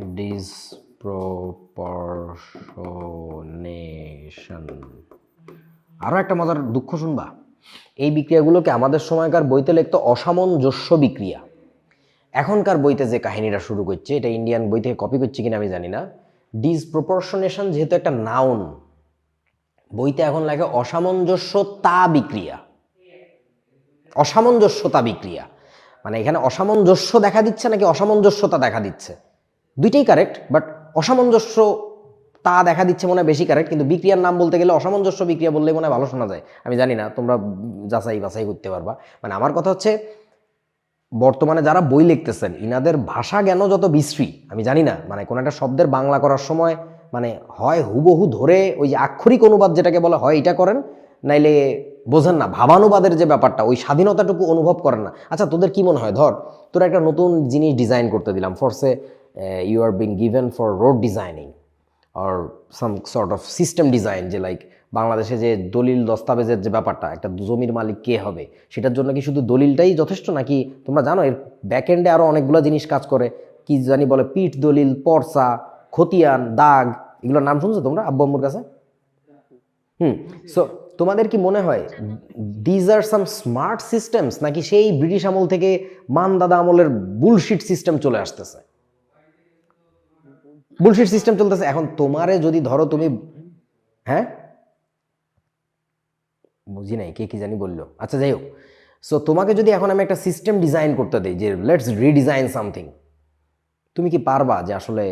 ডিসপ্রপরশনেশন আরও একটা মজার দুঃখ শুনবা। এই বিক্রিয়াগুলোকে আমাদের সময়কার বইতে লিখতো অসামঞ্জস্য বিক্রিয়া। এখনকার বইতে যে কাহিনীটা শুরু করছে, এটা ইন্ডিয়ান বই থেকে কপি করছে কিনা আমি জানি না। ডিসপ্রপরশনেশন যেহেতু একটা নাউন বইতে এখন লাগে অসামঞ্জস্যতা বিক্রিয়া। অসামঞ্জস্যতা বিক্রিয়া। মানে এখানে অসামঞ্জস্য দেখা দিচ্ছে নাকি অসামঞ্জস্যতা দেখা দিচ্ছে? দুইটাই কারেক্ট বাট অসামঞ্জস্য তা দেখা দিচ্ছে মনে হয় বেশি কারেক্ট কিন্তু বিক্রিয়ার নাম বলতে গেলে অসামঞ্জস্য বিক্রিয়া বললে মনে হয় ভালো শোনা যায়। আমি জানি না, তোমরা যাচাই বাছাই করতে পারবা। মানে আমার কথা হচ্ছে, বর্তমানে যারা বই লিখতেছেন, ইনাদের ভাষা জ্ঞান যত বিশ্রী, আমি জানি না মানে কোনো একটা শব্দের বাংলা করার সময় মানে হয় হুবহু ধরে ওই যে আক্ষরিক অনুবাদ যেটাকে বলে, হয় এটা করেন, নাইলে বোঝেন না, ভাবানুবাদের যে ব্যাপারটা, ওই স্বাধীনতাটুকু অনুভব করেন না। আচ্ছা তোদের কি মনে হয়? ধর, তোরা একটা নতুন জিনিস ডিজাইন করতে দিলাম forced you are being given for road designing or some sort of system design যে লাইক বাংলাদেশে যে দলিল দস্তাবেজের যে ব্যাপারটা, একটা জমির মালিক কে হবে, সেটার জন্য কি শুধু দলিলটাই যথেষ্ট নাকি তোমরা জানো এর ব্যাকএন্ডে আরও অনেকগুলো জিনিস কাজ করে, কি জানি বলে পিঠ দলিল পরসা খতিয়ান, দাগ, এগুলোর নাম শুনছো তোমরা, আব্বু কাছে? হুম সো তোমাদের কি মনে হয় these are some smart systems নাকি সেই ব্রিটিশ আমল থেকে মান দাদা আমলের বুলশিট সিস্টেম চলে আসতেছে? বুলশিট সিস্টেম চলতেছে। এখন তোমারে যদি ধরো তুমি হ্যাঁ? বুঝি নাই, কে কি জানি বলল। আচ্ছা যাই হোক। সো তোমাকে যদি এখন আমি একটা সিস্টেম ডিজাইন করতে দিই, যে লেটস রিডিজাইন সামথিং তুমি কি পারবা যে আসলে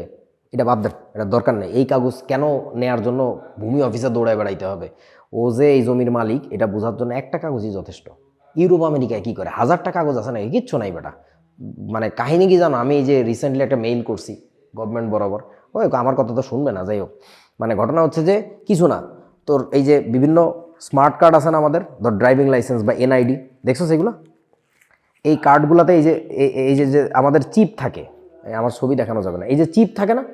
এটা বাদ এটা দরকার নেই? এই কাগজ কেন নেয়ার জন্য ভূমি অফিসে দৌড়ায় বেড়াইতে হবে? ও যে এই জমির মালিক, এটা বোঝার জন্য একটা কাগজই যথেষ্ট। ইউরোপ আমেরিকায় কী করে? হাজারটা কাগজ আছে না কিচ্ছু নাই বেটা। মানে কাহিনী কি জানো? আমি এই যে রিসেন্টলি একটা মেইল করছি। গভর্নমেন্ট বরাবর। ওই আমার কথা তো শুনবে না, যাই হোক। মানে ঘটনা হচ্ছে যে, কিছু না, তোর এই যে বিভিন্ন স্মার্ট কার্ড আছে না আমাদের, ধর ড্রাইভিং লাইসেন্স বা এনআইডি দেখছ সেগুলো? এই কার্ডগুলোতে এই যে এই- যে আমাদের চিপ থাকে আমার ছবি দেখানো যাবে না। এই যে চিপ থাকে না,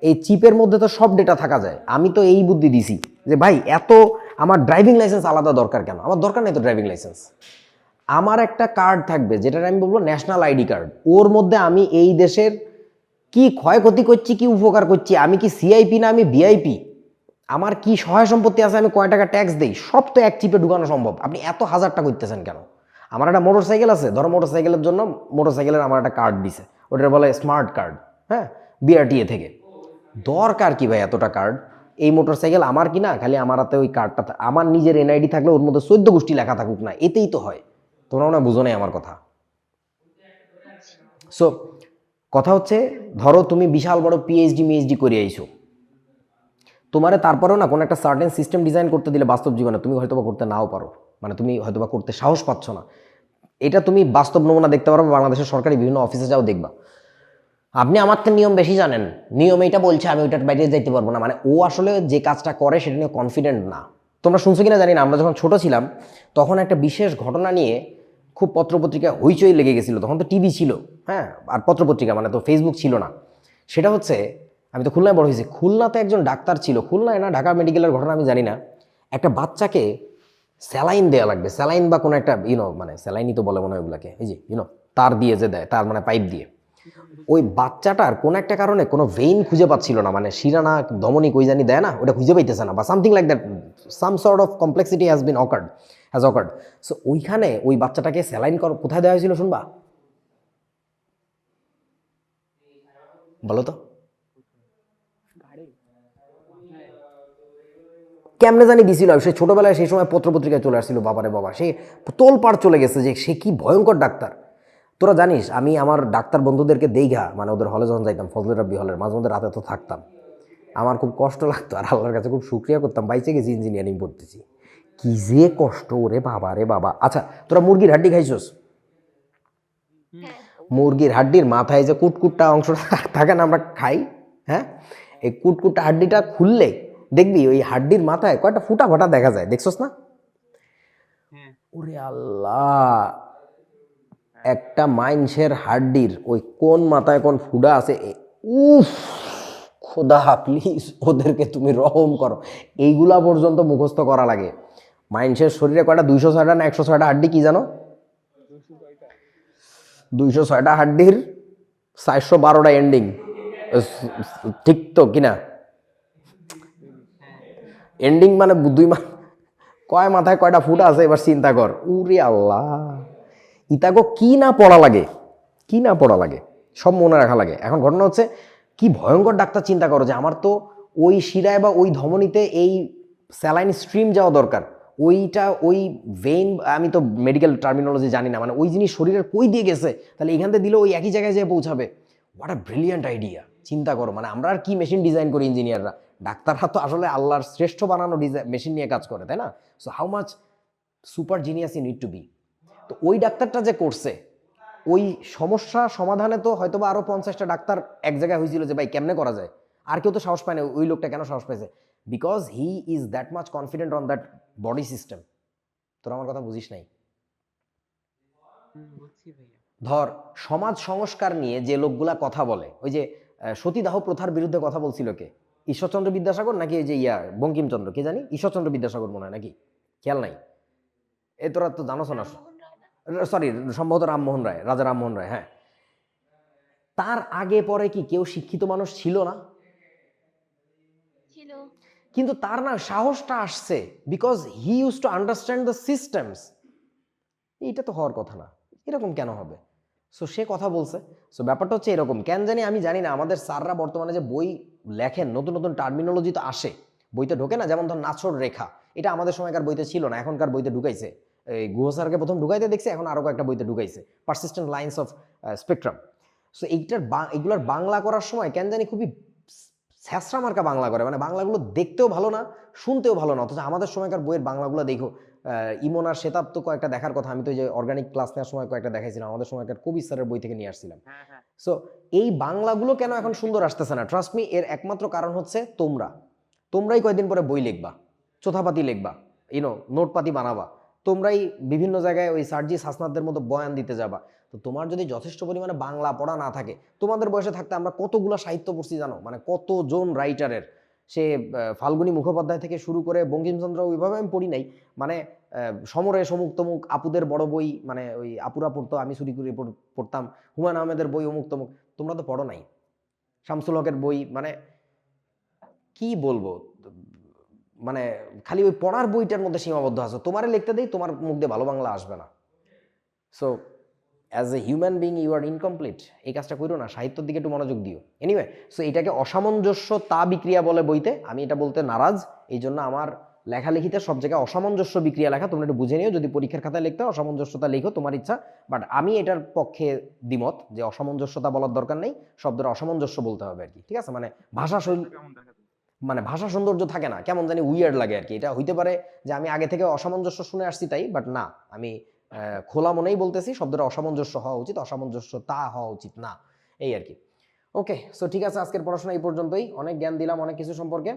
এই চিপের মধ্যে তো সব ডেটা থাকা যায়। আমি তো এই বুদ্ধি দিছি যে, ভাই, এত আমার ড্রাইভিং লাইসেন্স আলাদা দরকার কেন? আমার দরকার নেই তো ড্রাইভিং লাইসেন্স আমার একটা কার্ড থাকবে, যেটার আমি বলব ন্যাশনাল আইডি কার্ড ওর মধ্যে আমি এই দেশের কি ক্ষয়ক্ষতি করছি, কি উপকার করছি, আমি কি সিআইপি না আমি ভিআইপি আমার কি সহায় সম্পত্তি আছে, আমি কয় টাকা ট্যাক্স দেই? সব তো এক চিপে ঢুকানো সম্ভব। আপনি এত হাজারটা করতেছেন কেন? আমার একটা মোটর সাইকেল আছে, ধরো মোটর সাইকেলের জন্য মোটর সাইকেলের আমার একটা কার্ড দিছে। ওটা বলে স্মার্ট কার্ড হ্যাঁ? বিআরটিএ থেকে। দরকার কি ভাই এতটা কার্ড এই মোটর সাইকেল আমার কি না? খালি আমার হাতে ওই কার্ডটা আমার নিজের এনআইডি থাকলে ওর মধ্যে চোদ্দ গোষ্ঠী লেখা থাকুক না, এতেই তো হয়। তোমরা মনে বুঝো নাই আমার কথা। সো কথা হচ্ছে, ধরো তুমি বিশাল বড় পিএইচডি মিএইচডি করে আইছো। তোমারে তারপরেও না কোনো একটা সার্টেন সিস্টেম ডিজাইন করতে দিলে বাস্তব জীবনে তুমি হয়তোবা করতে নাও পারো। মানে তুমি হয়তোবা করতে সাহস পাচ্ছ না। এটা তুমি বাস্তব নমুনা দেখতে পারবে, বাংলাদেশের সরকারি বিভিন্ন অফিসে যাও দেখবা। আপনি আমার তো নিয়ম বেশি জানেন। নিয়ম এটা বলছে, আমি ওইটার বাইরে যাইতে পারব না। মানে ও আসলে যে কাজটা করে সেটা নিয়ে কনফিডেন্ট না। তোমরা শুনছো কিনা জানি না, আমরা যখন ছোটো ছিলাম, তখন একটা বিশেষ ঘটনা নিয়ে খুব পত্রপত্রিকা হইচই লেগে গেছিল। তখন তো টিভি ছিল। হ্যাঁ আর পত্রপত্রিকা মানে তো ফেসবুক ছিল না। সেটা হচ্ছে, আমি তো খুলনায় বড় হয়েছি, খুলনাতে একজন ডাক্তার ছিল। খুলনায় না, ঢাকা মেডিকেলের ঘটনা আমি জানি না। একটা বাচ্চাকে স্যালাইন দেওয়া লাগবে। স্যালাইন বা কোনো একটা ইউনো মানে স্যালাইনই তো বলে মনে হয় ওগুলোকে। এই যে ইউনো তার দিয়ে যে দেয়, তার মানে পাইপ দিয়ে। ওই বাচ্চাটার কোনো একটা কারণে কোনো ভেইন খুঁজে পাচ্ছিল না মানে শিরানা ধমনী কই জানি দেয় না, ওটা খুঁজে পাইতেছে না, বা something like that some sort of complexity has been occurred has occurred so ওইখানে ওই বাচ্চাটাকে স্যালাইন কর, কোথায় দেওয়া হয়েছিল শুনবা? বলো তো। কেমনে জানি দিছিল সে ছোটবেলায় সেই সময় পত্রপত্রিকায় চলে আসছিল বাবারে বাবা সে তোলপাড় চলে গেছে যে সে কি ভয়ঙ্কর ডাক্তার। তোরা জানিস আমি আমার ডাক্তার বন্ধুদেরকে দেইঘা মানে ওদের হলে যখন যাইতাম ফজলের রাব্বি হলের মাঝে মধ্যে রাতে তো থাকতাম। আমার খুব কষ্ট লাগতো আর আল্লাহর কাছে খুব শুক্রিয়া করতাম বাইচে গেছি ইঞ্জিনিয়ারিং পড়তেছি। কি যে কষ্ট ওরে বাবা রে বাবা। আচ্ছা তোরা মুরগির হাড্ডি খাইছস? মুরগির হাড্ডির মাথায় যে কুটকুটটা অংশ থাকে না আমরা খাই হ্যাঁ? এই কুটকুটটা হাড্ডিটা খুললে দেখবি ওই হাড্ডির মাথায় কয়টা ফুটা ফাটা দেখা যায় দেখছস না? ওরে আল্লাহ! একটা মাইনসের হাড্ডির ওই কোন মাথায় কোন ফুডা আছে উফ! খোদা প্লিজ ওদেরকে তুমি রহম করো। এইগুলা পর্যন্ত মুখস্থ করা লাগে। মাইনসের শরীরে কয়টা? দুইশো ছয়টা না একশো ছয়টা হাড্ডি কি জানো? দুইশো ছয়টা হাড্ডির চারশো বারোটা এন্ডিং ঠিক তো কিনা? এন্ডিং মানে দুই মা কয় মাথায় কয়টা ফুট আছে এবার চিন্তা কর। উরে আল্লাহ। ইতাগো কি না পড়া লাগে? কি না পড়া লাগে? সব মনে রাখা লাগে। এখন ঘটনা হচ্ছে, কি ভয়ঙ্কর ডাক্তার চিন্তা করো যে আমার তো ওই শিরায় বা ওই ধমনীতে এই স্যালাইন স্ট্রিম যাওয়া দরকার। ওইটা, ওই ভেইন আমি তো মেডিকেল টার্মিনোলজি জানি না মানে ওই জিনিস শরীরের কই দিয়ে গেছে, তাহলে এখান থেকে দিলে ওই একই জায়গায় যেয়ে পৌঁছাবে। হোয়াট আ ব্রিলিয়ান্ট আইডিয়া চিন্তা করো মানে আমরা আর কি মেশিন ডিজাইন করি ইঞ্জিনিয়াররা ডাক্তাররা তো আসলে আল্লাহর শ্রেষ্ঠ বানানো ডিজাইন মেশিন নিয়ে কাজ করে, তাই না? So how much super genius you need to be তো ওই ডাক্তারটা যে করছে, ওই সমস্যা সমাধানে তো হয়তো বা আরও পঞ্চাশটা ডাক্তার এক জায়গায় হয়েছিল যে, ভাই, কেমনে করা যায়? আর কেউ তো সাহস পায় না, ওই লোকটা কেন সাহস পাইছে? Because he is that much confident on that body system তোর আমার কথা বুঝিস নাই? ধর সমাজ সংস্কার নিয়ে যে লোকগুলা কথা বলে ওই যে সতীদাহ প্রথার বিরুদ্ধে কথা বলছিল কে? ঈশ্বরচন্দ্র বিদ্যাসাগর নাকি এই যে ইয়া বঙ্কিমচন্দ্র কে জানি? ঈশ্বরচন্দ্র বিদ্যাসাগর মনে হয় নাকি? খেয়াল নাই? এ তোরা তো জানোস না। সরি সম্ভবত রামমোহন রায় রাজা রামমোহন রায় হ্যাঁ। তার আগে পরে কি কেউ শিক্ষিত মানুষ ছিল না? ছিল। কিন্তু তার না সাহসটা আসছে because he use to understand the systems এইটা তো হওয়ার কথা না। এরকম কেন হবে? সো সে কথা বলছে। সো ব্যাপারটা হচ্ছে এরকম। কেন জানি আমি জানি না। আমাদের স্যাররা বর্তমানে যে বই লেখেন, নতুন নতুন টার্মিনোলজি তো আসে। বইতে ঢোকে না? যেমন ধর নাছর রেখা। এটা আমাদের সময়কার বইতে ছিল না। এখনকার বইতে ঢুকাইছে। এই গুহ স্যারকে প্রথম ঢুকাইতে দেখছে, এখন আরও কয়েকটা বইতে ঢুকাইছে। Persistent lines of spectrum so এইটার বা- এগুলোর বাংলা করার সময় কেন জানি খুবই ছ্যাঁচড়া মার্কা বাংলা করে। মানে বাংলাগুলো দেখতেও ভালো না শুনতেও ভালো না। অথচ আমাদের সময়কার বইয়ের বাংলাগুলো দেখো ইমন আর শেতাব তো কয়েকটা দেখার কথা আমি তো যে অর্গানিক ক্লাস নেওয়ার সময় কয়েকটা দেখাইছিলাম আমাদের সময়কার কবি স্যারের বই থেকে নিয়ে আসছিলাম। হ্যাঁ হ্যাঁ। সো এই বাংলাগুলো কেন এখন সুন্দর আসতেছে না? ট্রাস্ট মি এর একমাত্র কারণ হচ্ছে তোমরা। তোমরাই কয়েকদিন পরে বই লিখবা চোথাপাতি লিখবা ইনো নোটপাতি বানাবা। তোমরাই বিভিন্ন জায়গায় ওই সার্জি হাসনাদের মতো বয়ান দিতে যাবা। তো তোমার যদি যথেষ্ট পরিমাণে বাংলা পড়া না থাকে, তোমাদের বয়সে থাকতে আমরা কতগুলো সাহিত্য পড়ছি জানো? মানে কতজন রাইটারের সে ফাল্গুনী মুখোপাধ্যায় থেকে শুরু করে বঙ্কিমচন্দ্র ওইভাবে আমি পড়ি নাই। মানে সমরে সমুক তমুক আপুদের বড় বই মানে ওই আপুরা পড়তো, আমি চুরি করে পড়- পড়তাম। হুমায়ুন আহমেদের বই অমুক তমুক তোমরা তো পড়ো নাই। শামসুল হকের বই মানে কি বলব? মানে খালি ওই পড়ার বইটার মধ্যে সীমাবদ্ধ আছো। তোমারে লিখতে দেই, তোমার মুখ দিয়ে ভালো বাংলা আসবে না। So as a human being you are incomplete এই কাজটা করো না সাহিত্যের দিকে একটু মনোযোগ দিও। এনিওয়ে সো এটাকে অসামঞ্জস্য তা বিক্রিয়া বলে বইতে আমি এটা বলতে নারাজ। এই জন্য আমার লেখালেখিতে সব জায়গায় অসামঞ্জস্য বিক্রিয়া লেখা তোমরা একটু বুঝে নিও যদি পরীক্ষার খাতায় লিখতে অসামঞ্জস্যতা লিখো তোমার ইচ্ছা। বাট আমি এটার পক্ষে দ্বিমত যে অসামঞ্জস্যতা বলার দরকার নেই শব্দটা অসামঞ্জস্য বলতে হবে আর কি ঠিক আছে? মানে ভাষা শৈলী মানে ভাষা সৌন্দর্য থাকে না কেমন জানি উইয়ার্ড লাগে আর কি এটা হইতে পারে যে আমি আগে থেকে অসামঞ্জস্য শুনে আসছি তাই বাট না আমি খোলা মনেই বলতেছি, শব্দটা অসামঞ্জস্য হওয়া উচিত, অসামঞ্জস্য তা হওয়া উচিত না, এই আর কি। ওকে সো ঠিক আছে, আজকের পড়াশোনা এই পর্যন্তই। অনেক জ্ঞান দিলাম অনেক কিছু সম্পর্কে।